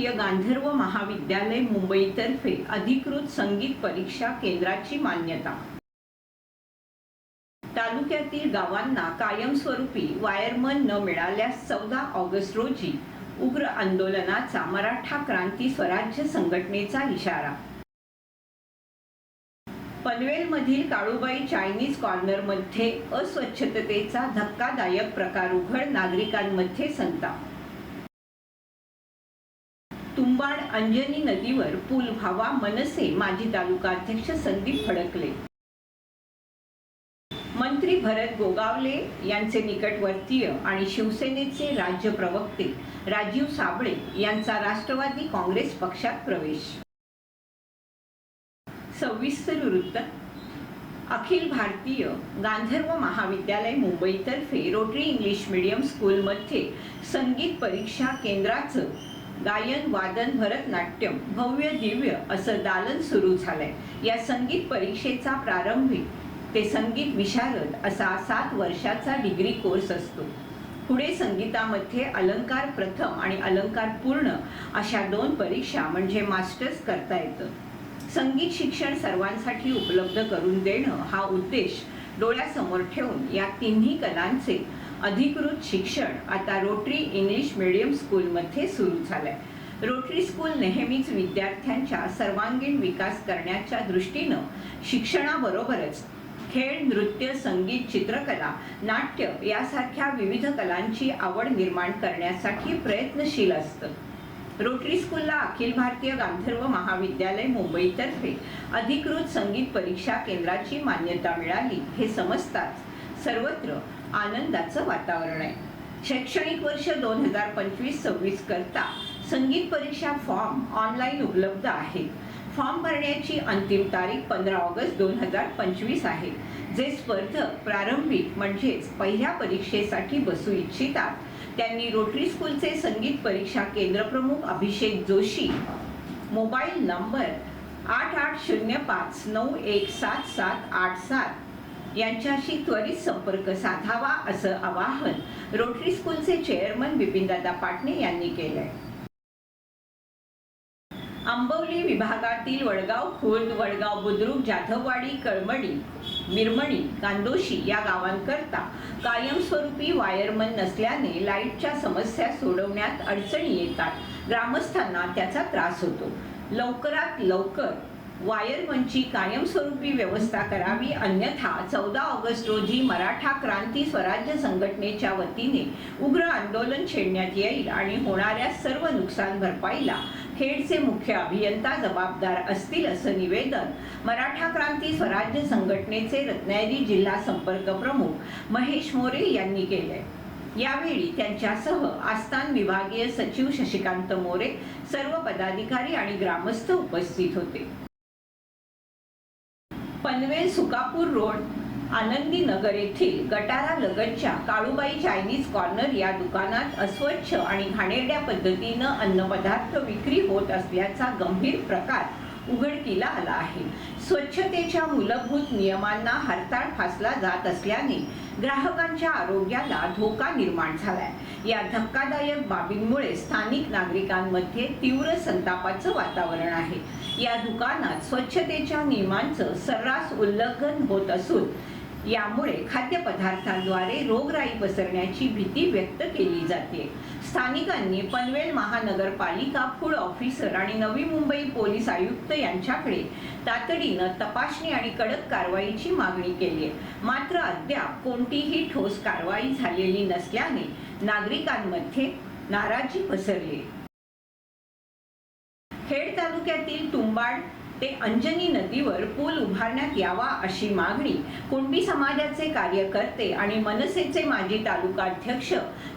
भारतीय गांधर्व महाविद्यालय मुंबईतर्फे अधिकृत संगीत परीक्षा केंद्राची मान्यता. तालुक्यातील गावांना कायमस्वरूपी वायरमन न मिळाल्यास चौदा ऑगस्ट रोजी उग्र आंदोलनाचा मराठा क्रांती स्वराज्य संघटनेचा इशारा. पनवेलमधील काळूबाई चायनीज कॉर्नरमध्ये अस्वच्छतेचा धक्कादायक प्रकार उघड नागरिकांमध्ये संताप. तुंबाड अंजनी नदीवर पूल व्हावा मनसे माजी तालुकाध्यक्ष संदीप फडकले. मंत्री भरत गोगावले यांचे निकटवर्तीय आणि शिवसेनेचे राज्य प्रवक्ते राजीव साबळे यांचा राष्ट्रवादी काँग्रेस पक्षात प्रवेश. सविस्तर वृत्त. अखिल भारतीय गांधर्व महाविद्यालय मुंबईतर्फे रोटरी इंग्लिश मीडियम स्कूलमध्ये संगीत परीक्षा केंद्राचं गायन वादन भरतनाट्यम भव्य दिव्य असं दालन सुरू झालंय. या संगीत परीक्षेचा प्रारंभी ते संगीत विशारद असा सात वर्षाचा डिग्री कोर्स असतो. पुढे संगीतामध्ये अलंकार प्रथम आणि अलंकार पूर्ण अशा दोन परीक्षा म्हणजे मास्टर्स करता येतं. संगीत शिक्षण सर्वांसाठी उपलब्ध करून देणं हा उद्देश डोळ्यासमोर ठेवून या तिन्ही कलांचे अधिकृत शिक्षण आता रोटरी इंग्लिश मीडियम स्कूलमध्ये सुरू झालंय. रोटरी स्कूल नेहमीच विद्यार्थ्यांच्या सर्वांगीण विकास करण्याच्या दृष्टीनं शिक्षणाबरोबरच खेळ नृत्य संगीत चित्रकला नाट्य यासारख्या विविध कलांची आवड निर्माण करण्यासाठी प्रयत्नशील असतं. रोटरी स्कूलला अखिल भारतीय गांधर्व महाविद्यालय मुंबईतर्फे अधिकृत संगीत परीक्षा केंद्राची मान्यता मिळाली हे समजताच सर्वत्र आनंदाचं वातावरण आहे. शैक्षणिक वर्ष दोन हजार पंचवीस सव्वीस करता संगीत परीक्षा फॉर्म ऑनलाईन उपलब्ध आहेत फॉर्म भरण्याची अंतिम तारीख पंधरा ऑगस्ट दोन हजार पंचवीस आहे. जे स्पर्धक प्रारंभिक म्हणजेच पहिल्या परीक्षेसाठी बसू इच्छितात त्यांनी रोटरी स्कूलचे संगीत परीक्षा केंद्र प्रमुख अभिषेक जोशी मोबाईल नंबर आठ आठ शून्य पाच नऊ एक सात सात आठ सात यांच्याशी त्वरित संपर्क साधावा असं आवाहन रोटरी स्कूलचे चेअरमन बिपिनदादा पाटणे यांनी केलंय. आंबवली विभागातील वडगाव खुर्द वडगाव बुद्रुक जाधववाडी कळमडी मिरमणी कांदोशी या गावांकरता कायमस्वरूपी वायरमन नसल्याने लाईटच्या समस्या सोडवण्यात अडचणी येतात. ग्रामस्थांना त्याचा त्रास होतो. लवकरात लवकर वायरमनची कायमस्वरूपी व्यवस्था करावी अन्यथा चौदा ऑगस्ट रोजी मराठा क्रांती स्वराज्य संघटनेच्या वतीने उग्र आंदोलन छेडण्यात येईल आणि होणाऱ्या सर्व नुकसान भरपाईला खेडचे मुख्य अभियंता जबाबदार असतील असं निवेदन मराठा क्रांती स्वराज्य संघटनेचे रत्नागिरी जिल्हा संपर्क प्रमुख महेश मोरे यांनी केले यावेळी त्यांच्यासह आस्थान विभागीय सचिव शशिकांत मोरे सर्व पदाधिकारी आणि ग्रामस्थ उपस्थित होते. पनवेल सुकापूर रोड आनंदी नगर येथील गटारा लगतच्या काळूबाई चायनीज कॉर्नर या दुकानात अस्वच्छ आणि घाणेरड्या पद्धतीनं अन्नपदार्थ विक्री होत असल्याचा गंभीर प्रकार उघडकीला आला आहे. स्वच्छतेच्या मूलभूत नियमांना हरताळ फासला जात असल्याने ग्राहकांच्या आरोग्याला धोका निर्माण झालाय. या धक्कादायक बाबींमुळे स्थानिक नागरिकांमध्ये तीव्र संतापाचं वातावरण आहे. या दुकानात स्वच्छतेच्या नियमांचं सर्रास उल्लंघन होत असून यामुळे खाद्यपदार्थांद्वारे रोगराई पसरण्याची भीती व्यक्त केली जाते. स्थानिकांनी पनवेल महानगरपालिका फूड ऑफिसर आणि नवी मुंबई पोलीस आयुक्त यांच्याकडे तातडीनं तपासणी आणि कडक कारवाईची मागणी केली आहे. मात्र अद्याप कोणतीही ठोस कारवाई झालेली नसल्याने नागरिकांमध्ये नाराजी पसरली. खेड तालुक्यातील तुंबाड ते अंजनी नदीवर पूल उभारण्यात यावा अशी मागणी कुणबी समाजाचे कार्यकर्ते आणि मनसेचे माजी तालुकाध्यक्ष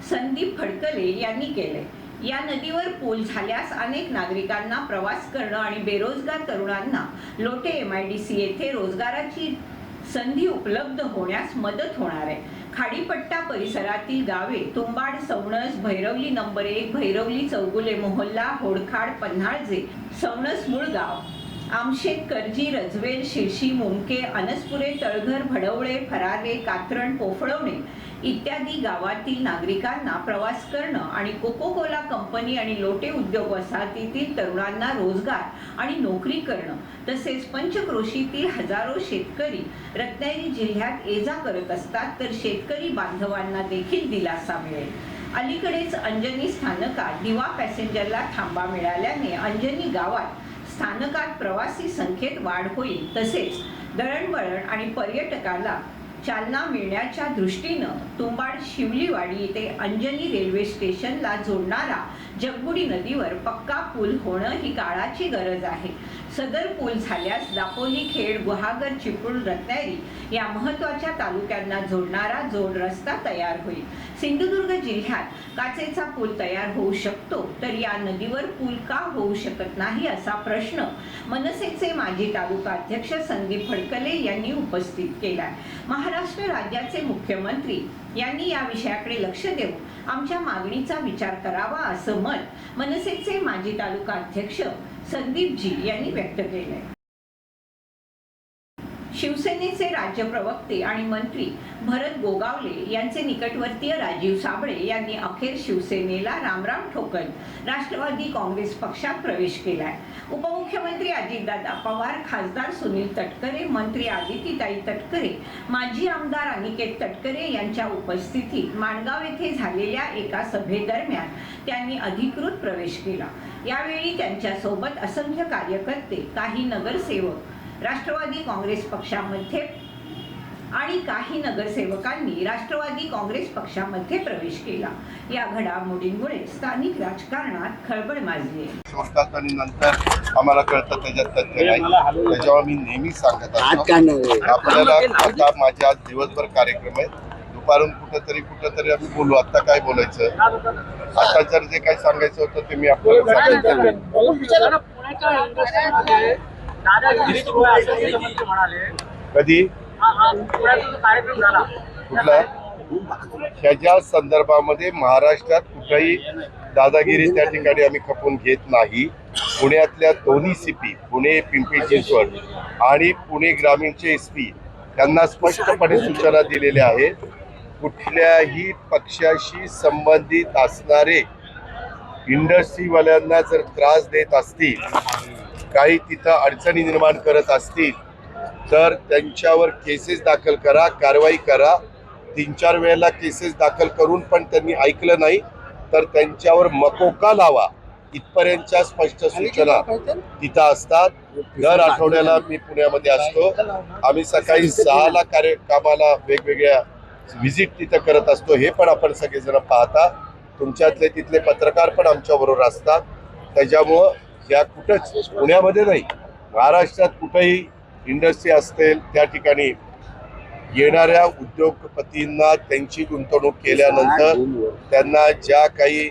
संदीप फडकले यांनी केले. या नदीवर पूल झाल्यास अनेक नागरिकांना प्रवास करणं आणि बेरोजगार तरुणांना Lote M I D C येथे रोजगाराची संधी उपलब्ध होण्यास मदत होणार आहे. खाडीपट्टा परिसरातील गावे तुंबाड सवणस भैरवली नंबर एक भैरवली चौगुले मोहल्ला होडखाड पन्हाळजे सवणस मुळगाव आमशेत करजी रजवेल शिरशी मुमके अनसपुरे तळघर भडवळे फरारे कात्रण पोफळवणे इत्यादी गावातील नागरिकांना प्रवास करणं आणि कोको कोला कंपनी आणि लोटे उद्योग वसाहतीतील तरुणांना रोजगार आणि नोकरी करणं तसेच पंचक्रोशीतील हजारो शेतकरी रत्नागिरी जिल्ह्यात ये जा करत असतात तर शेतकरी बांधवांना देखील दिलासा मिळेल. अलीकडेच अंजनी स्थानकात दिवा पॅसेंजरला थांबा मिळाल्याने अंजनी गावात स्थानकात प्रवासी संख्येत वाढ होईल. तसेच दळणवळण आणि पर्यटकाला चालना मिळण्याच्या दृष्टीनं तुंबाड शिवलीवाडी ते अंजनी रेल्वे स्टेशनला जोडणारा जगबुडी नदीवर पक्का पूल होणं ही काळाची गरज आहे. सदर पूल झाल्यास दापोली खेड गुहागर चिपळूण रत्नागिरी या महत्त्वाच्या तालुक्यांना जोडणारा जोड रस्ता तयार होईल. सिंधुदुर्ग जिल्ह्यात काचेचा पूल तयार होऊ शकतो तर या नदीवर पूल का होऊ शकत नाही असा प्रश्न मनसेचे माजी तालुका अध्यक्ष संदीप फडकले यांनी उपस्थित केला महाराष्ट्र राज्याचे मुख्यमंत्री यांनी या विषयाकडे लक्ष देऊन आमच्या मागणीचा विचार करावा असं मत मनसेचे माजी तालुका अध्यक्ष संदीपजी यांनी व्यक्त आहे शिवसेनेचे राज्य प्रवक्ते आणि मंत्री भरत गोगावले यांचे निकटवर्तीय राजीव साबळे यांनी अखेर शिवसेनेला रामराम ठोकत राष्ट्रवादी काँग्रेस पक्षात प्रवेश केलाय. उपमुख्यमंत्री अजितदादा पवार खासदार सुनील तटकरे मंत्री आदितीताई तटकरे माजी आमदार अनिकेत तटकरे यांच्या उपस्थितीत माणगाव येथे झालेल्या एका सभेदरम्यान त्यांनी अधिकृत प्रवेश केला. यावेळी त्यांच्यासोबत असंख्य कार्यकर्ते काही नगरसेवक राष्ट्रवादी काँग्रेस पक्षामध्ये आणि काही नगरसेवकांनी राष्ट्रवादी काँग्रेस पक्षामध्ये प्रवेश केला. या घडामोडींमुळे स्थानिक राजकारणात खळबळ माजली आणि नंतर आम्हाला कळतं त्याच्यात तथ्य नाही. त्याच्यावर मी नेहमी सांगत असतो. आपल्याला आता माझ्या आज दिवसभर कार्यक्रम आहे दुपारून कुठंतरी कुठंतरी आम्ही बोलू. आता काय बोलायचं? आता जर जे काही सांगायचं होतं ते मी आपल्याला सांगितलं कधी? कुठला? ह्याच्या संदर्भामध्ये महाराष्ट्रात कुठलाही दादागिरी त्या ठिकाणी आम्ही खपून घेत नाही. पुण्यातल्या दोन्ही सीपी पुणे पिंपरी चिंचवड आणि पुणे ग्रामीणचे एस पी त्यांना स्पष्टपणे सूचना दिलेल्या आहेत. कुठल्याही पक्षाशी संबंधित असणारे इंडस्ट्रीवाल्यांना जर त्रास देत असतील काही तिथं अडचणी निर्माण करत असतील तर त्यांच्यावर केसेस दाखल करा कारवाई करा. तीन चार वेळेला केसेस दाखल करून पण त्यांनी ऐकलं नाही तर त्यांच्यावर मकोका लावा. इथपर्यंतच्या स्पष्ट सूचना तिथं असतात. दर आठवड्याला मी पुण्यामध्ये असतो. आम्ही सकाळी सहाला कार्य कामाला वेगवेगळ्या व्हिजिट तिथं करत असतो. हे पण आपण सगळेजण पाहता. तुमच्यातले तिथले पत्रकार पण आमच्या बरोबर असतात. त्याच्यामुळं त्या कुठंच पुण्यामध्ये नाही महाराष्ट्रात कुठंही इंडस्ट्री असतील त्या ठिकाणी येणाऱ्या उद्योगपतींना त्यांची गुंतवणूक केल्यानंतर त्यांना ज्या काही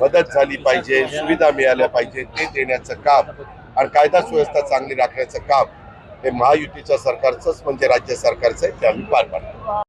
मदत झाली पाहिजे सुविधा मिळाल्या पाहिजे ते देण्याचं काम आणि कायदा सुव्यवस्था चांगली राखण्याचं काम हे महायुतीच्या सरकारचंच म्हणजे राज्य सरकारचं आहे ते आम्ही पार पाडतो.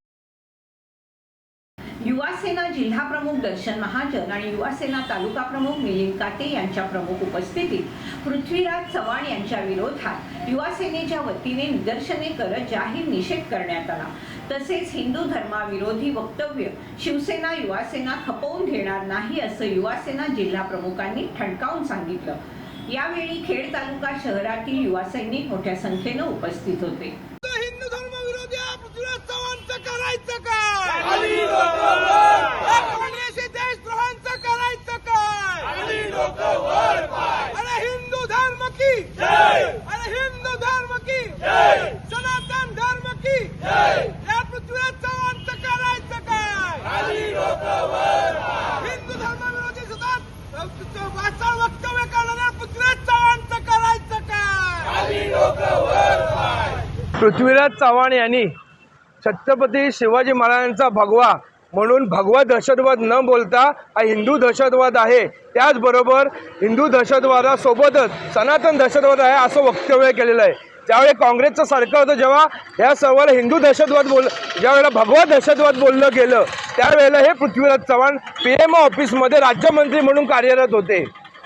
युवासेना जिल्हा प्रमुख दर्शन महाजन आणि युवासेना तालुका प्रमुख मिलिंद काटे यांच्या प्रमुख उपस्थितीत पृथ्वीराज चव्हाण यांच्या विरोधात युवासेनेच्या वतीने निदर्शने करत जाहीर निषेध करण्यात आला. तसेच हिंदू धर्माविरोधी वक्तव्य शिवसेना युवासेना खपवून घेणार नाही असं युवासेना जिल्हा प्रमुखांनी ठणकावून सांगितलं. यावेळी खेड तालुका शहरातील युवा सैनिक मोठ्या संख्येनं उपस्थित होते हिंदू धर्म विरोधी पृथ्वीराज चव्हाणचं करायचं काय काँग्रेसी देशद्रोहांचं करायचं काय अरे हिंदू धर्म की? अरे हिंदू धर्म की? सनातन धर्म की? या पृथ्वीराज चव्हाणचं करायचं काय हिंदू धर्म विरोधी सुद्धा वाचाळ वक्तव्य करणाऱ्या पृथ्वीराज चव्हाणचं करायचं काय पृथ्वीराज चव्हाण यांनी छत्रपती शिवाजी महाराजांचा भगवा म्हणून भगवा दहशतवाद न बोलता हा हिंदू दहशतवाद आहे. त्याचबरोबर हिंदू दहशतवादासोबतच सनातन दहशतवाद आहे असं वक्तव्य केलेलं आहे. ज्यावेळी काँग्रेसचं सरकार होतं जेव्हा या सर्वाला हिंदू दहशतवाद बोल ज्यावेळेला भगवा दहशतवाद बोललं गेलं त्यावेळेला हे पृथ्वीराज चव्हाण पी एम ऑफिसमध्ये राज्यमंत्री म्हणून कार्यरत होते.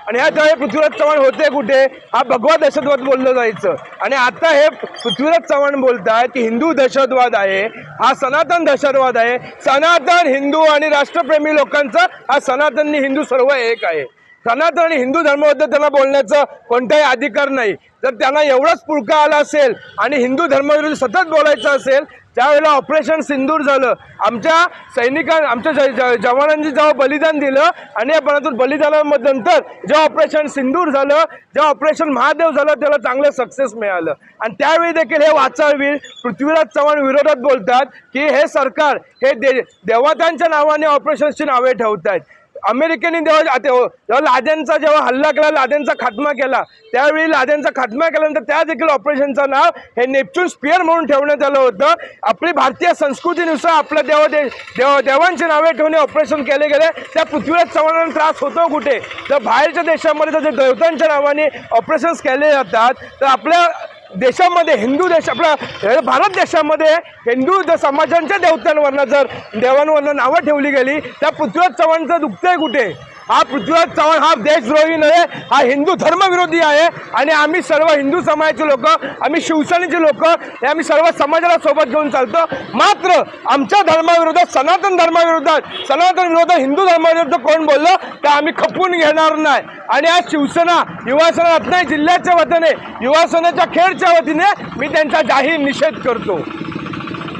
आणि ह्या त्यावेळी पृथ्वीराज चव्हाण होते कुठे? हा भगवा दहशतवाद बोललं जायचं. आणि आता हे पृथ्वीराज चव्हाण बोलतात की हिंदू दहशतवाद आहे हा सनातन दहशतवाद आहे. सनातन हिंदू आणि राष्ट्रप्रेमी लोकांचा हा सनातन हिंदू सर्व एक आहे. सनातन आणि हिंदू धर्माबद्दल त्यांना बोलण्याचा कोणताही अधिकार नाही. जर त्यांना एवढाच पुळका आला असेल आणि हिंदू धर्माविरुद्ध सतत बोलायचं असेल त्यावेळेला ऑपरेशन सिंदूर झालं आमच्या सैनिकां आमच्या ज- जवानांनी जेव्हा बलिदान दिलं आणि या बलिदान बलिदानानंतर जेव्हा ऑपरेशन सिंदूर झालं जेव्हा ऑपरेशन महादेव झालं त्याला चांगलं सक्सेस मिळालं. आणि त्यावेळी देखील हे वाचाळवीर पृथ्वीराज चव्हाण विरोधात बोलतात की हे सरकार हे दे देवतांच्या नावाने ऑपरेशन्सची नावे ठेवत आहेत अमेरिकेने जेव्हा तेव्हा जेव्हा लादेनचा जेव्हा हल्ला केला लादेनचा खात्मा केला त्यावेळी लादेनचा खात्मा केल्यानंतर त्या देखील ऑपरेशनचं नाव हे नेपच्यून स्पियर म्हणून ठेवण्यात आलं होतं. आपली भारतीय संस्कृतीनुसार आपल्या देव दे देव देवांची नावे ठेवणे ऑपरेशन केले गेले. त्या पृथ्वीराज चव्हाणांना त्रास होतो कुठे? तर बाहेरच्या देशामध्ये जर देवतांच्या नावाने ऑपरेशन्स केले जातात तर आपल्या देशामध्ये हिंदू देश आपला भारत देशामध्ये हिंदू द- समाजांच्या देवतांवरनं जर देवांवरनं नावं ठेवली गेली त्या पृथ्वीराज चव्हाणचं आहे कुठे? हा पृथ्वीराज चव्हाण हा देशद्रोही नव्हे हा हिंदू धर्मविरोधी आहे. आणि आम्ही सर्व हिंदू समाजाचे लोक आम्ही शिवसेनेचे लोक हे आम्ही सर्व समाजाला सोबत घेऊन चालतो. मात्र आमच्या धर्माविरोधात सनातन धर्माविरोधात सनातन विरोधात हिंदू धर्माविरुद्ध कोण बोललं तर आम्ही खपवून घेणार नाही. आणि आज शिवसेना युवासेना रत्नागिरी जिल्ह्याच्या वतीने युवासेनेच्या खेडच्या वतीने मी त्यांचा जाहीर निषेध करतो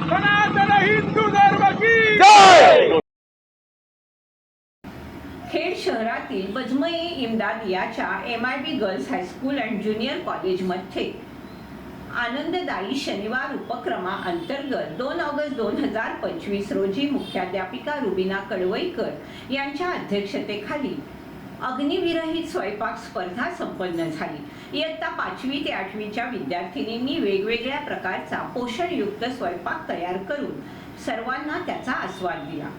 सनातन हिंदू धर्म की जय खेड शहरातील बजमई इमदाद याच्या M I B girls high school and junior कॉलेजमध्ये आनंददायी शनिवार उपक्रमाअंतर्गत दोन ऑगस्ट दोन हजार पंचवीस रोजी मुख्याध्यापिका रुबिना कडवईकर यांच्या अध्यक्षतेखाली अग्निविरहित स्वयंपाक स्पर्धा संपन्न झाली. इयत्ता पाचवी ते आठवीच्या विद्यार्थिनींनी वेगवेगळ्या प्रकारचा पोषणयुक्त स्वयंपाक तयार करून सर्वांना त्याचा आस्वाद दिला.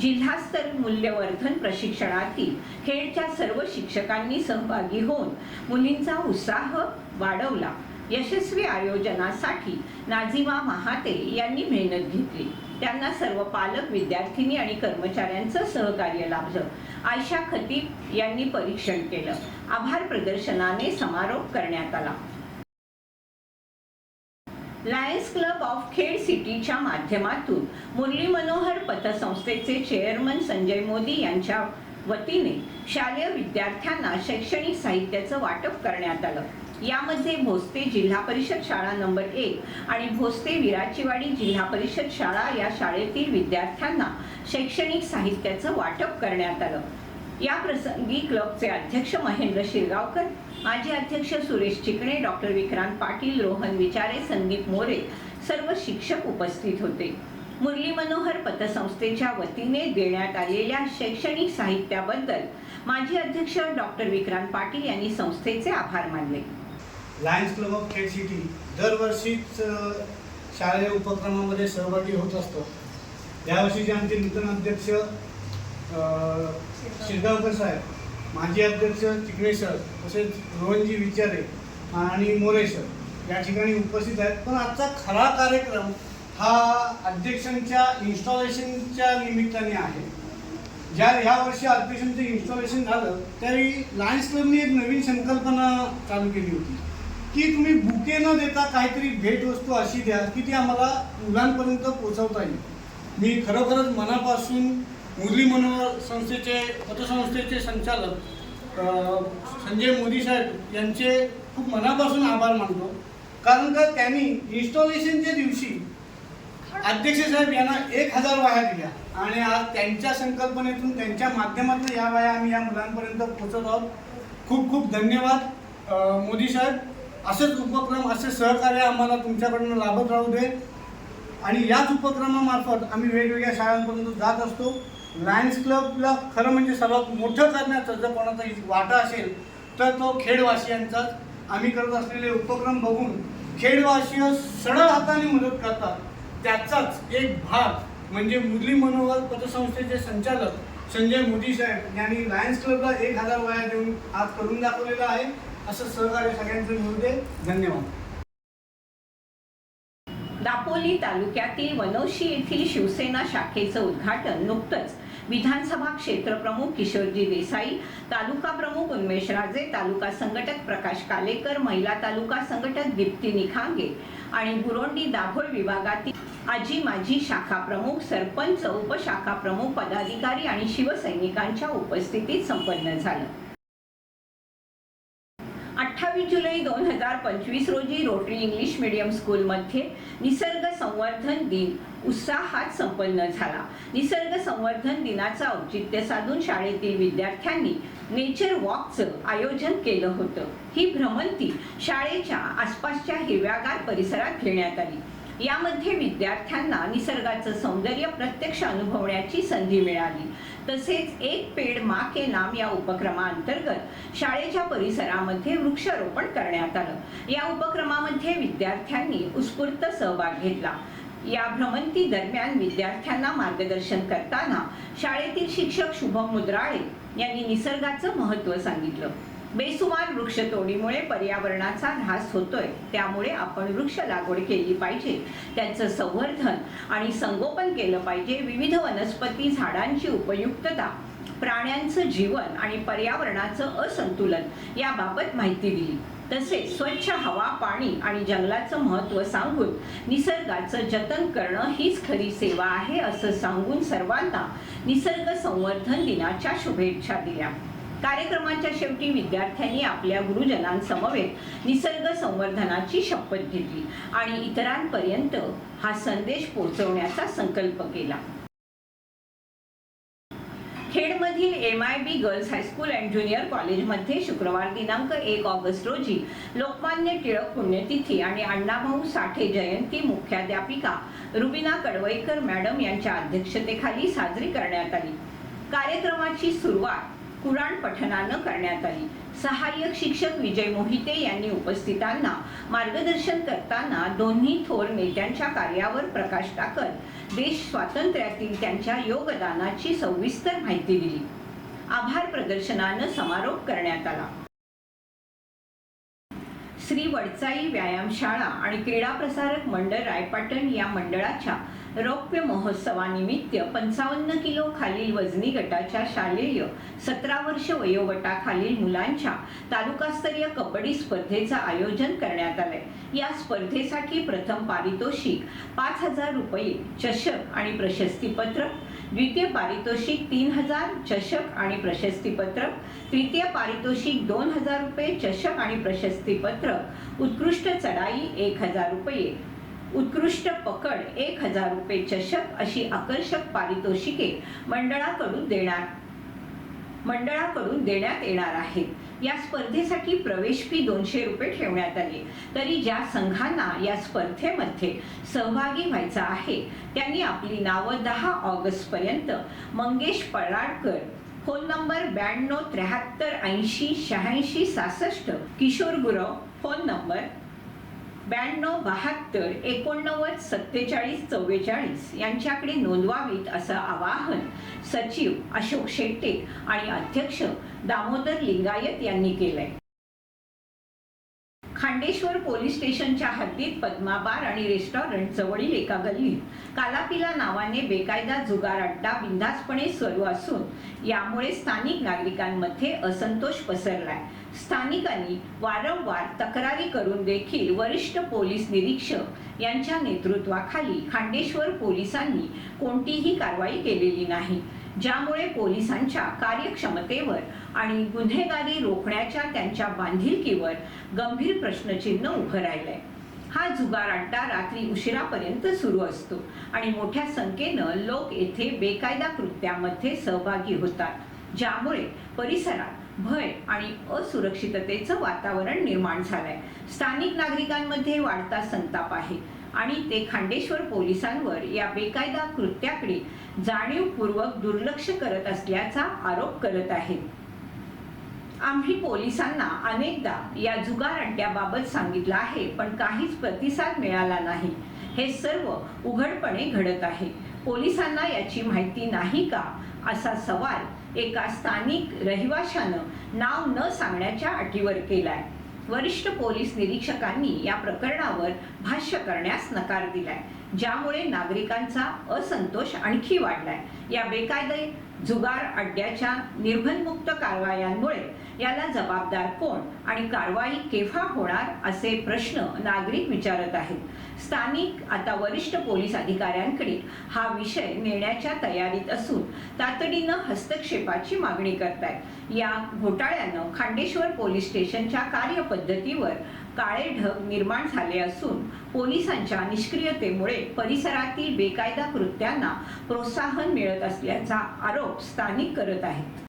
जिल्हास्तर मूल्यवर्धन प्रशिक्षणातील खेळच्या सर्व शिक्षकांनी सहभागी होऊन मुलींचा उत्साह वाढवला. यशस्वी आयोजनासाठी नाझिमा महाते यांनी मेहनत घेतली. त्यांना सर्व पालक विद्यार्थिनी आणि कर्मचाऱ्यांचं सहकार्य लाभलं. आयशा खतीब यांनी परीक्षण केलं. आभार प्रदर्शनाने समारोप करण्यात आला. लायन्स क्लब ऑफ खेड सिटीच्या माध्यमातून मुरली मनोहर पतसंस्थेचे चेअरमन संजय मोदी यांच्या वतीने शालेय विद्यार्थ्यांना शैक्षणिक साहित्याचं वाटप करण्यात आलं. यामध्ये भोसते जिल्हा परिषद शाळा नंबर एक आणि भोसते विराचीवाडी जिल्हा परिषद शाळा या शाळेतील विद्यार्थ्यांना शैक्षणिक साहित्याचं वाटप करण्यात आलं. या प्रसंगी क्लबचे अध्यक्ष महेंद्र शिरगावकर माजी अध्यक्ष सुरेश चिकणे डॉक्टर विक्रांत पाटील रोहन विचारे संदीप मोरे सर्व शिक्षक उपस्थित होते. मुरली मनोहर पतसंस्थेच्या वतीने देण्यात आलेल्या शैक्षणिक साहित्याबद्दल माजी अध्यक्ष डॉक्टर विक्रांत पाटील यांनी संस्थेचे आभार मानले. Lions club of Khed city दरवर्षीच शालेय उपक्रमामध्ये सहभागी होत असतो. यावर्षीचे आमचे नूतन अध्यक्ष शिरगावकर साहेब. माजी अध्यक्ष चिकणे सर तसेच रोहनजी विचारे आणि मोरे सर या ठिकाणी उपस्थित आहेत. पण आजचा खरा कार्यक्रम हा अध्यक्षांच्या इन्स्टॉलेशनच्या निमित्ताने आहे. ज्या ह्या वर्षी अध्यक्षांचं इन्स्टॉलेशन झालं त्यावेळी लायन्स क्लबने एक नवीन संकल्पना चालू केली होती. की तुम्ही बुके न देता काहीतरी भेटवस्तू अशी द्या की ती आम्हाला मुलांपर्यंत पोहोचवता येईल. मी खरोखरच मनापासून मुरली मनोहर संस्थेचे पतसंस्थेचे संचालक संजय मोदी साहेब यांचे खूप मनापासून आभार मानतो. कारण का त्यांनी इन्स्टॉलेशनच्या दिवशी अध्यक्ष साहेब यांना एक हजार वाया दिल्या. आणि आज त्यांच्या संकल्पनेतून त्यांच्या माध्यमातून या वाया आम्ही या मुलांपर्यंत पोहोचत आहोत. खूप खूप धन्यवाद. मोदी साहेब असेच उपक्रम असे सहकार्य आम्हाला तुमच्याकडनं लाभत राहू दे. आणि याच उपक्रमामार्फत आम्ही वेगवेगळ्या शाळांपर्यंत जात असतो. लायन्स क्लबला खरं म्हणजे सर्वात मोठं करण्याचा जर कोणाचा वाटा असेल तर तो खेडवासियांचाच आम्ही करत असलेले उपक्रम बघून खेडवासीय सरळ हाताने मदत करतात. त्याचाच एक भाग म्हणजे मुरली मनोहर पतसंस्थेचे संचालक संजय मोदी साहेब यांनी लायन्स क्लबला एक हजार वया देऊन आज करून दाखवलेला आहे. असं सहकार्य सगळ्यांचं मिळू दे. धन्यवाद. दापोली तालुक्यातील वनौशी येथील शिवसेना शाखेचं उद्घाटन नुकतंच विधानसभा क्षेत्र प्रमुख किशोरजी देसाई तालुका प्रमुख उन्मेश राजे तालुका संघटक प्रकाश कालेकर महिला तालुका संघटक दीप्ती निखांगे आणि बुरोंडी दाभोळ विभागातील आजी माजी शाखा प्रमुख सरपंच उपशाखा प्रमुख पदाधिकारी आणि शिवसैनिकांच्या उपस्थितीत संपन्न झालं. अठ्ठावीस जुलै दोन हजार पंचवीस रोजी रोटरी इंग्लिश मीडियम स्कूलमध्ये निसर्ग संवर्धन दिन उत्साहात संपन्न झाला. निसर्ग संवर्धन दिनाचं औचित्य साधून शाळेतील विद्यार्थ्यांनी नेचर वॉकचं आयोजन केलं होतं. ही भ्रमंती शाळेच्या आसपासच्या हिरव्यागार परिसरात घेण्यात आली. यामध्ये विद्यार्थ्यांना निसर्गाचं सौंदर्य प्रत्यक्ष अनुभवण्याची संधी मिळाली. तसेच एक पेड मा के नाम या उपक्रमाअंतर्गत शाळेच्या परिसरामध्ये वृक्षारोपण करण्यात आलं. या उपक्रमामध्ये विद्यार्थ्यांनी उत्स्फूर्त सहभाग घेतला. या भ्रमंती दरम्यान विद्यार्थ्यांना मार्गदर्शन करताना शाळेतील शिक्षक शुभम मुद्राळे यांनी निसर्गाचं महत्त्व सांगितलं. बेसुमार वृक्षतोडीमुळे पर्यावरणाचा ऱ्हास होतोय. त्यामुळे आपण वृक्ष लागवड केली पाहिजे. त्यांचं संवर्धन आणि संगोपन केलं पाहिजे. विविध वनस्पती झाडांची उपयुक्तता प्राण्यांचं जीवन आणि पर्यावरणाचं असंतुलन याबाबत माहिती दिली. तसेच स्वच्छ हवा पाणी आणि जंगलाचं महत्त्व सांगून निसर्गाचं जतन करणं हीच खरी सेवा आहे असं सांगून सर्वांना निसर्ग संवर्धन दिनाच्या शुभेच्छा दिल्या. कार्यक्रमाच्या शेवटी विद्यार्थ्यांनी आपल्या गुरुजनांसमवेत निसर्ग संवर्धनाची शपथ घेतली आणि इतरांपर्यंत हा संदेश पोहोचवण्याचा संकल्प केला. खेडमधील M I B girls high school and junior कॉलेजमध्ये शुक्रवार दिनांक एक ऑगस्ट रोजी लोकमान्य टिळक पुण्यतिथी आणि अण्णाभाऊ साठे जयंती मुख्याध्यापिका रुबिना कडवईकर मॅडम यांच्या अध्यक्षतेखाली साजरी करण्यात आली. कार्यक्रमाची सुरुवात कुराण पठणानं करण्यात आली. सहाय्यक शिक्षक विजय मोहिते यांनी उपस्थितांना मार्गदर्शन करताना दोन्ही थोर नेत्यांच्या कार्यावर प्रकाश टाकत देश स्वातंत्र्यातील त्यांच्या योगदानाची सविस्तर माहिती दिली. आभार प्रदर्शनानं समारोप करण्यात आला. श्री वडचाई व्यायामशाळा आणि क्रीडा प्रसारक मंडळ रायपाटण या मंडळाच्या रौप्य महोत्सवानिमित्त पंचावन्न किलो खालील वजनी गटाच्या शालेय सतरा वर्ष वयोगटाखालील मुलांच्या तालुकास्तरीय कबड्डी स्पर्धेचं आयोजन करण्यात आलंय. या स्पर्धेसाठी प्रथम पारितोषिक पाच हजार रुपये चषक आणि प्रशस्तीपत्र द्वितीय पारितोषिक तीन हजार चषक आणि प्रशस्तीपत्र तृतीय पारितोषिक दोन हजार रुपये चषक आणि प्रशस्तीपत्र उत्कृष्ट चढाई एक हजार रुपये उत्कृष्ट पकड एक हजार रुपये चषक अशी आकर्षक पारितोषिके मंडळाकडून देणार मंडळाकडून देण्यात येणार आहेत. या स्पर्धेसाठी प्रवेश फी दोनशे रुपये ठेवण्यात आली. तरी ज्या संघांना या स्पर्धेमध्ये सहभागी व्हायचा आहे त्यांनी आपली नावं दहा ऑगस्ट पर्यंत. मंगेश पळाडकर फोन नंबर ब्याण्णव त्र्याहत्तर ऐंशी शहाऐंशी सहासष्ट. किशोर गुरव फोन नंबर ब्याण्णव बहात्तर एकोणनव्वद सत्तेचाळीस चव्वेचाळीस यांच्याकडे नोंदवावीत असं आवाहन सचिव अशोक शेट्टे आणि अध्यक्ष दामोदर लिंगायत यांनी केलंय. खांडेश्वर पोलीस स्टेशनच्या हद्दीत पद्मा बार आणि रेस्टॉरंट जवळील एका गल्लीत कालापिला नावाने बेकायदा जुगार अड्डा बिंदासपणे सुरू असून यामुळे स्थानिक नागरिकांमध्ये असंतोष पसरलाय. स्थानिकांनी वारंवार तक्रारी करून देखील वरिष्ठ पोलीस निरीक्षक यांच्या नेतृत्वाखाली खांडेश्वर पोलिसांनी कोणतीही कारवाई केलेली नाही ज्यामुळे पोलिसांच्या कार्यक्षमतेवर आणि गुन्हेगारी रोखण्याच्या त्यांच्या बांधिलकीवर गंभीर प्रश्नचिन्ह उभं राहिलंय. हा जुगार अड्डा रात्री उशिरापर्यंत सुरू असतो आणि मोठ्या संख्येनं लोक येथे बेकायदा कृत्यामध्ये सहभागी होतात ज्यामुळे परिसरात भय आणि असुरक्षिततेचं वातावरण निर्माण झालंय. स्थानिक नागरिकांमध्ये वाढता संताप आहे आणि ते खांडेश्वर पोलिसांवर या बेकायदा कृत्याकडे जाणीवपूर्वक दुर्लक्ष करत असल्याचा आरोप करत आहेत. आम्ही पोलिसांना अनेकदा या जुगार अड्ड्याबाबत सांगितलं आहे पण काहीच प्रतिसाद मिळाला नाही. हे सर्व उघडपणे घडत आहे. पोलिसांना याची माहिती नाही का? असा सवाल एका स्थानिक रहिवाशानं नाव न सांगण्याच्या अटीवर केलाय. वरिष्ठ पोलीस निरीक्षकांनी या प्रकरणावर भाष्य करण्यास नकार दिलाय ज्यामुळे नागरिकांचा असंतोष आणखी वाढलाय. या बेकायदे जुगार अड्ड्याच्या निर्बंधमुक्त कारवायांमुळे याला जबाबदार कोण आणि कारवाई केव्हा होणार असे प्रश्न नागरिक विचारत आहेत. स्थानिक आता वरिष्ठ पोलीस अधिकाऱ्यांकडे हा विषय नेण्याच्या तयारीत असून तातडीनं हस्तक्षेपाची मागणी करतायत. या घोटाळ्यानं खांडेश्वर पोलीस स्टेशनच्या कार्यपद्धतीवर काळे ढग निर्माण झाले असून पोलिसांच्या निष्क्रियतेमुळे परिसरातील बेकायदा कृत्यांना प्रोत्साहन मिळत असल्याचा आरोप स्थानिक करत आहेत.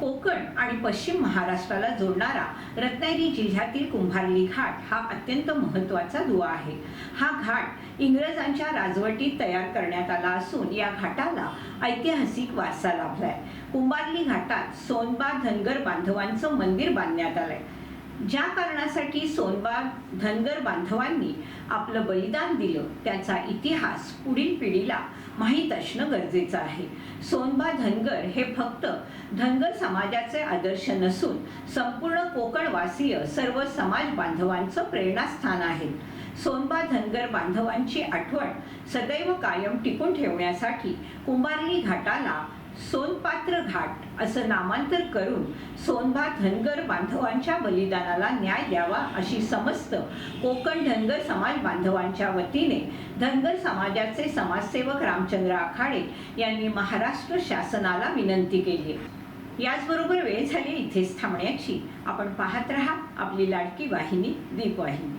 कोकण आणि पश्चिम महाराष्ट्राला जोडणारा रत्नागिरी जिल्ह्यातील कुंभारली घाट हा अत्यंत महत्त्वाचा दुवा आहे. हा घाट इंग्रजांच्या राजवटीत तयार करण्यात आला असून या घाटाला ऐतिहासिक वारसा लाभलाय. कुंभारली घाटात सोनबा धनगर बांधवांचं मंदिर बांधण्यात आलंय. ज्या कारणासाठी सोनबा धनगर बांधवांनी आपलं बलिदान दिलं त्याचा इतिहास पुढील पिढीला माहीत असणं गरजेचं आहे. सोनबा धनगर हे फक्त धनगर समाजाचे आदर्श नसून संपूर्ण कोकणवासीय सर्व समाज बांधवांचं प्रेरणास्थान आहे. सोनबा धनगर बांधवांची आठवण सदैव कायम टिकून ठेवण्यासाठी कुंभारली घाटाला सोनपात्र घाट असं नामांतर करून सोनबा धनगर बांधवांच्या बलिदानाला न्याय द्यावा अशी समस्त कोकण धनगर समाज बांधवांच्या वतीने धनगर समाजाचे समाजसेवक रामचंद्र आखाडे यांनी महाराष्ट्र शासनाला विनंती केली. याचबरोबर वेळ झाली इथेच थांबण्याची. आपण पाहत रहा आपली लाडकी वाहिनी दीपवाहिनी.